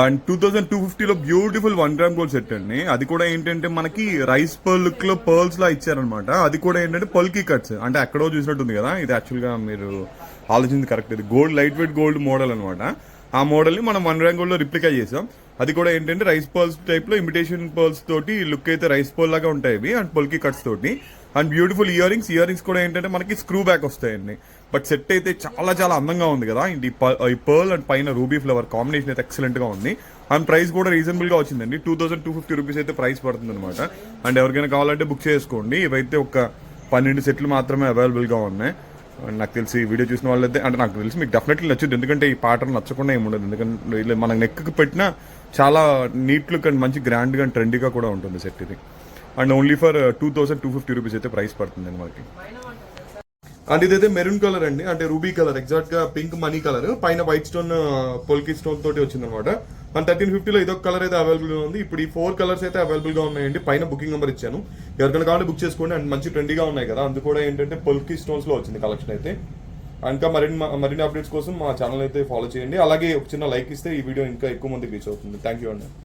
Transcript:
And two thousand two ఫిఫ్టీలో beautiful one gram gold set అండి. అది కూడా ఏంటంటే మనకి రైస్ పర్ల్ లుక్లో పర్ల్స్ లా ఇచ్చారనమాట అది కూడా ఏంటంటే పల్కీ కట్స్ అంటే ఎక్కడో చూసినట్టుంది కదా ఇది యాక్చువల్గా మీరు ఆలోచించింది కరెక్ట్ ఇది gold light weight gold model అనమాట ఆ మోడల్ని మనం వన్ గ్రామ్ గోల్డ్లో రిప్లికా చేసాం. అది కూడా ఏంటంటే రైస్ పర్ల్స్ టైప్లో ఇమిటేషన్ పర్ల్స్ తోటి లుక్ అయితే రైస్ పర్ల్ లాగా ఉంటాయి ఇవి అండ్ పొల్కి కట్స్ తోటి. And beautiful earrings earrings కూడా ఏంటంటే మనకి స్క్రూ బ్యాక్ వస్తాయండి. బట్ సెట్ అయితే చాలా చాలా అందంగా ఉంది కదా. ఈ ప- ఈ పర్ల్ అండ్ పైన రూబీ ఫ్లవర్ కాంబినేషన్ అయితే ఎక్సలెంట్గా ఉంది. అండ్ ప్రైస్ కూడా రీజనబుల్గా వచ్చిందండి. Two thousand two fifty rupees అయితే ప్రైస్ పడుతుంది అనమాట అండ్ ఎవరికైనా కావాలంటే బుక్ చేసుకోండి. ఇవైతే ఒక పన్నెండు సెట్లు మాత్రమే అవైలబుల్గా ఉన్నాయి. అండ్ నాకు తెలిసి వీడియో చూసిన వాళ్ళైతే అంటే నాకు తెలిసి మీకు డెఫినెట్లీ నచ్చుద్ది. ఎందుకంటే ఈ పాటలు నచ్చకుండా ఏముండదు. ఉండదు ఎందుకంటే ఇలా మన నెక్కి పెట్టినా చాలా నీట్ లుక్ అండ్ మంచి గ్రాండ్గా అండ్ ట్రెండీగా కూడా ఉంటుంది సెట్ ఇది. And only for two thousand two fifty rupees అయితే ప్రైస్ పడుతుంది మనకి అండ్ ఇదైతే మెరూన్ కలర్ అండి. అంటే రూబీ కలర్ ఎగ్జాక్ట్గా పింక్ మనీ కలర్ పైన వైట్ స్టోన్ పొల్కి స్టోన్ తోటి వచ్చింది అనమాట అండ్ థర్టీన్ ఫిఫ్టీలో ఇదొక కలర్ అయితే అవైలబుల్ ఉంది. ఇప్పుడు ఈ ఫోర్ కలర్స్ అయితే అవైలబుల్గా ఉన్నాయండి. పైన బుకింగ్ నెంబర్ ఇచ్చాను. ఎవరికైనా కావాలంటే బుక్ చేసుకోండి. అండ్ మంచి ట్రెండీగా ఉన్నాయి కదా. అందు కూడా ఏంటంటే పొల్కి స్టోన్స్లో వచ్చింది కలెక్షన్ అయితే. ఇంకా మరిన్ని మరిన్ని అప్డేట్స్ కోసం మా ఛానల్ అయితే ఫాలో చేయండి. అలాగే ఒక చిన్న లైక్ ఇస్తే ఈ వీడియో ఇంకా ఎక్కువ మందికి రీచ్ అవుతుంది. థ్యాంక్ యూ అండి.